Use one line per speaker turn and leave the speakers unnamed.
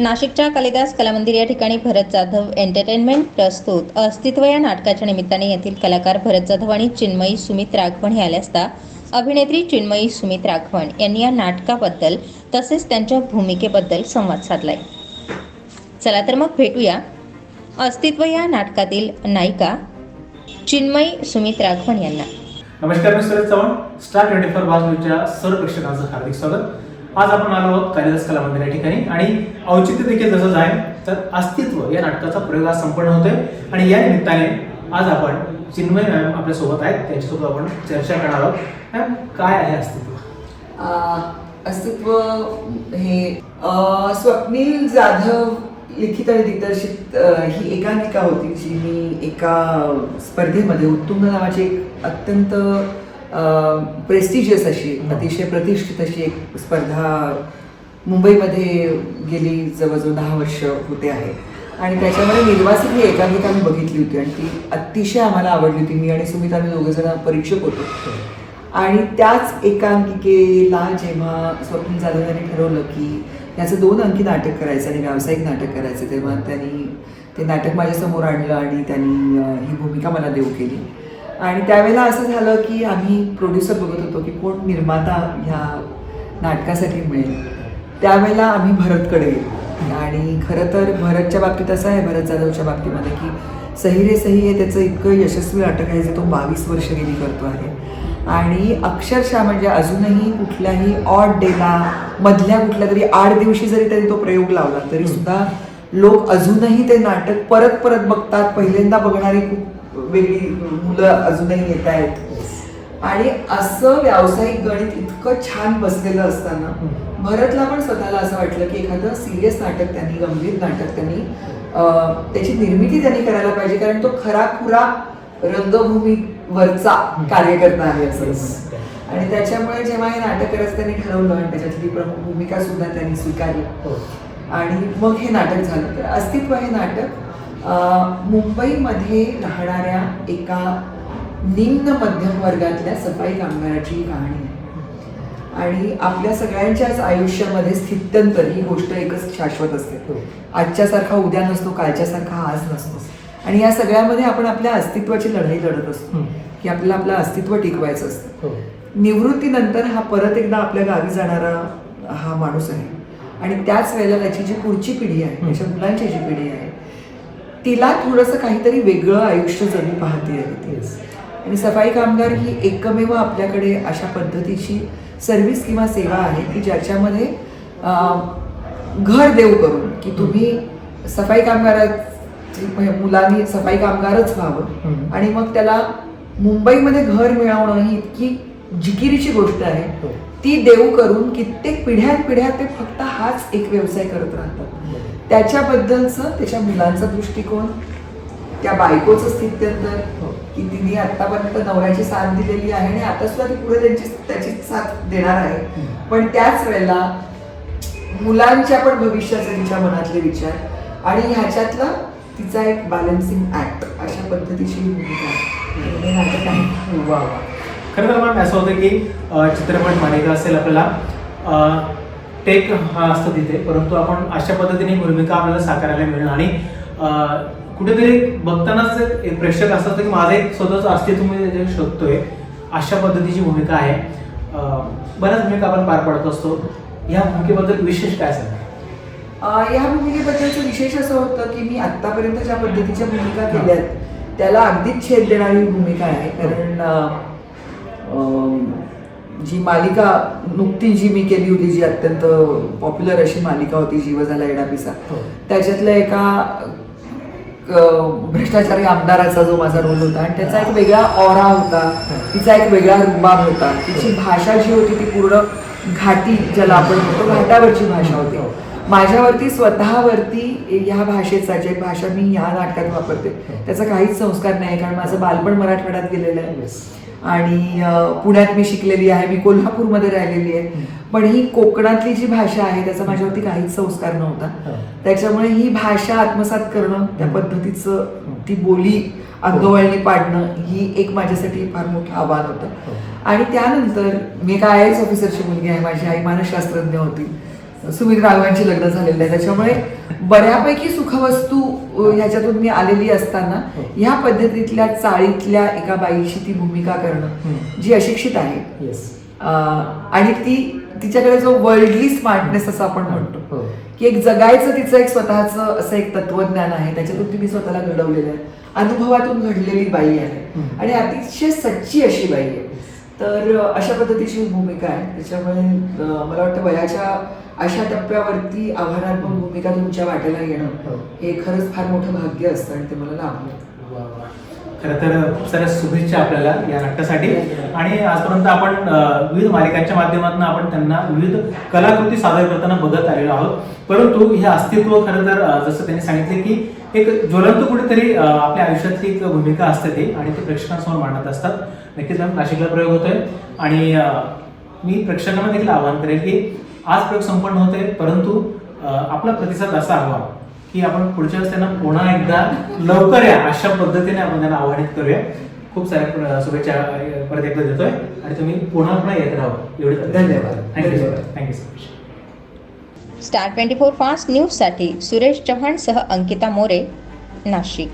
नाशिकच्या कालिदास कलामंदिर या ठिकाणी भरत जाधव एंटरटेनमेंट प्रस्तुत. अस्तित्व या नाटकाच्या निमित्ताने येथील कलाकार भरत जाधव आणि चिन्मयी सुमित राघवण हे आले असता अभिनेत्री चिन्मयी सुमित राघवण यांनी या नाटकाबद्दल तसेच त्यांच्या भूमिकेबद्दल संवाद साधलाय. चला तर मग भेटूया. अस्तित्व या नाटकातील नायिका चिन्मयी सुमित राघवण यांना.
नमस्कार मी Suresh Chavan. Star twenty four बाज न्यूजच्या सर्व प्रेक्षकांचं हार्दिक स्वागत. आज आपण आलो आहोत कालिदास कला मंदिर या ठिकाणी. आणि औचित्य देखील जसंच आहे तर अस्तित्व या नाटकाचा प्रयोग आज संपन्न होतोय. आणि या निमित्ताने आज आपण चिन्मय मॅम आपल्यासोबत आहेत. त्यांच्यासोबत आपण चर्चा करणार आहोत. मॅम काय आहे अस्तित्व?
अस्तित्व हे स्वप्नील जाधव लिखित आणि दिग्दर्शित ही एकांकिका होती जी मी एका स्पर्धेमध्ये उत्तुंग नावाची एक अत्यंत प्रेस्टिजियस अशी अतिशय प्रतिष्ठित अशी एक स्पर्धा मुंबईमध्ये गेली जवळजवळ दहा वर्ष होते आहे. आणि त्याच्यामध्ये निर्वासित ही एकांकिका मी बघितली होती आणि ती अतिशय आम्हाला आवडली होती मी आणि सुमित आम्ही दोघंजण परीक्षक होतो. आणि त्याच एकांकिकेला जेव्हा स्वप्नील जाधव यांनी ठरवलं की याचं दोन अंकी नाटक करायचं आणि व्यावसायिक नाटक करायचं तेव्हा त्यांनी ते नाटक माझ्यासमोर आणलं आणि त्यांनी ही भूमिका मला देऊ केली. आणि त्यावेळेला असं झालं की आम्ही प्रोड्युसर बघत होतो की कोण निर्माता ह्या नाटकासाठी मिळेल. त्यावेळेला आम्ही भरतकडे आणि खरं तर भरतच्या बाबतीत असं आहे भरत जाधवच्या बाबतीमध्ये की सही रे सही हे त्याचं इतकं यशस्वी नाटक आहे जे तो बावीस वर्ष गेली करतो आहे. आणि अक्षरशः म्हणजे अजूनही कुठल्याही ऑड डेला मधल्या कुठल्या तरी आठ दिवशी जरी त्यांनी तो प्रयोग लावला तरी सुद्धा लोक अजूनही ते नाटक परत परत बघतात पहिल्यांदा बघणारी खूप वेगळी मुलं अजूनही येत आहेत. आणि असं व्यावसायिक गणित इतकं छान बसलेलं असताना भरतला पण स्वतःला असं वाटलं की एखादं सिरियस नाटक त्यांनी गंभीर नाटक त्यांनी त्याची निर्मिती त्यांनी करायला पाहिजे कारण तो खरा खुरा रंगभूमीवरचा कार्यकर्ता आहे असं आणि त्याच्यामुळे जेव्हा हे नाटक करायचं त्यांनी ठरवलं आणि त्याच्यातली प्रमुख भूमिका सुद्धा त्यांनी स्वीकारली. आणि मग हे नाटक झालं. तर अस्तित्व हे नाटक मुंबईमध्ये राहणाऱ्या एका निम्न मध्यम वर्गातल्या सफाई कामगाराची ही कहाणी आहे. आणि आपल्या सगळ्यांच्याच आयुष्यामध्ये स्थित्यंतर ही गोष्ट एकच शाश्वत असते. आजच्यासारखा उद्या नसतो कालच्यासारखा आज नसतो. आणि या सगळ्यामध्ये आपण आपल्या अस्तित्वाची लढाई लढत असतो. की आपल्याला आपलं अस्तित्व टिकवायचं असतं. निवृत्तीनंतर हा परत एकदा आपल्या गावी जाणारा हा माणूस आहे. आणि त्याच वेळेला त्याची जी पुढची पिढी आहे त्याच्या मुलांची जी पिढी आहे तिला थोडंसं काहीतरी वेगळं आयुष्य जगू पाहते आहे ती. आणि सफाई कामगार ही एकमेव आपल्याकडे अशा पद्धतीची सर्व्हिस किंवा सेवा आहे की ज्याच्यामध्ये घर देव करून की तुम्ही सफाई म्हणजे मुलांनी सफाई कामगारच व्हावं. आणि मग त्याला मुंबईमध्ये घर मिळवणं ही इतकी जिकिरीची गोष्ट आहे. ती देव करून कित्येक पिढ्यान पिढ्या ते फक्त हाच एक व्यवसाय करत राहतात. त्याच्याबद्दलचं त्याच्या मुलांचा दृष्टिकोन त्या बायकोचं स्थित्यंतर की तिने आतापर्यंत नवऱ्याची साथ दिलेली आहे आणि आता सुद्धा ती पुढे त्यांची त्याची साथ देणार आहे. पण त्याच वेळेला मुलांच्या पण भविष्याचे तिच्या मनातले विचार आणि ह्याच्यातला तिचा एक बॅलन्सिंग ऍक्ट अशा पद्धतीची ही भूमिका आहे. हे नाटक आहे.
वा वा. खरं तर मॅम असं होतं की चित्रपट मालिका असेल आपल्याला टेक हा असतो तिथे. परंतु आपण अशा पद्धतीने भूमिका आपल्याला साकारायला मिळणं आणि कुठेतरी बघतानाच एक- प्रेक्षक असं होतं की माझं एक स्वतःचं अस्तित्व मी शोधतोय अशा पद्धतीची भूमिका आहे. बऱ्याच भूमिका आपण पार पडत असतो. या भूमिकेबद्दल विशेष काय सांगा
या भूमिकेबद्दलचं विशेष असं होतं की मी आतापर्यंत ज्या पद्धतीच्या भूमिका केल्यात त्याला अगदीच छेद देणारी भूमिका आहे. कारण जी मालिका नुकती जी मी केली होती जी अत्यंत पॉप्युलर अशी मालिका होती जीव झाला एडा पिसा
हो.
त्याच्यातल्या एका भ्रष्टाचारी आमदाराचा जो माझा रोल होता आणि त्याचा एक वेगळा ऑरा होता तिचा एक वेगळा रुबाब होता. तिची भाषा जी होती ती पूर्ण घाटी ज्याला आपण म्हणतो घाटावरची भाषा होती. माझ्यावरती स्वतःवरती ह्या भाषेचा जे भाषा मी ह्या नाटकात वापरते त्याचा काहीच संस्कार नाही कारण माझं बालपण मराठवाड्यात गेलेलं आहे. आणि पुण्यात मी शिकलेली आहे मी कोल्हापूरमध्ये राहिलेली आहे. पण ही कोकणातली जी भाषा आहे त्याचा माझ्यावरती काहीच संस्कार नव्हता. त्याच्यामुळे ही भाषा आत्मसात करणं त्या पद्धतीचं ती बोली अंगवळणी पाडणं ही एक माझ्यासाठी फार मोठं आव्हान होतं. आणि त्यानंतर मी एक आय एस ऑफिसरची मुलगी आहे माझी आई मानसशास्त्रज्ञ होती. सुमित राघवांची लग्न झालेलं आहे. त्याच्यामुळे बऱ्यापैकी सुखवस्तू ह्याच्यातून मी आलेली असताना
हो.
ह्या पद्धतीतल्या चाळीतल्या एका बाईची ती भूमिका करणं. जी अशिक्षित आहे. आणि ती तिच्याकडे जो वर्ल्डली स्मार्टनेस असं आपण म्हणतो
हो.
की एक जगायचं तिचं एक स्वतःचं असं एक तत्वज्ञान आहे. त्याच्यातून तिने स्वतःला घडवलेलं आहे. अनुभवातून घडलेली बाई आहे. आणि अतिशय सच्ची अशी बाई आहे. तर अशा पद्धतीची भूमिका आहे. त्याच्यामुळे मला वाटतं वयाच्या अशा टप्प्यावरती आव्हानात्मक भूमिका तुमच्या वाट्याला येणं
हे
खरंच फार मोठं भाग्य असतं आणि ते मला लाभलं.
वा खरं तर खूप साऱ्या शुभेच्छा आपल्याला या नाटकासाठी. आणि आजपर्यंत आपण विविध मालिकांच्या माध्यमातून आपण त्यांना विविध कलाकृती सादर करताना बघत आलेलो आहोत. परंतु हे अस्तित्व खरं तर जसं त्यांनी सांगितले की एक ज्वलंत कुठेतरी आपल्या आयुष्यातली एक भूमिका असते ती आणि ते प्रेक्षकांसमोर मांडत असतात. नक्कीच मॅम नाशिकला प्रयोग होतोय. आणि मी प्रेक्षकांना देखील आवाहन करेल की आज प्रयोग संपन्न होते परंतु आपला प्रतिसाद असा हवा की आपण पुढच्या वेळेस त्यांना पुन्हा एकदा लवकर या अशा पद्धतीने आपण त्यांना आवाहनित करूया. खूप साऱ्या शुभेच्छा परत एकदा देतोय. आणि तुम्ही पुन्हा पुन्हा येत राहा. एवढे
धन्यवाद.
Thank you. Thank you so much
star twenty four fast न्यूजसाठी सुरेश चव्हाणसह अंकिता मोरे नाशिक.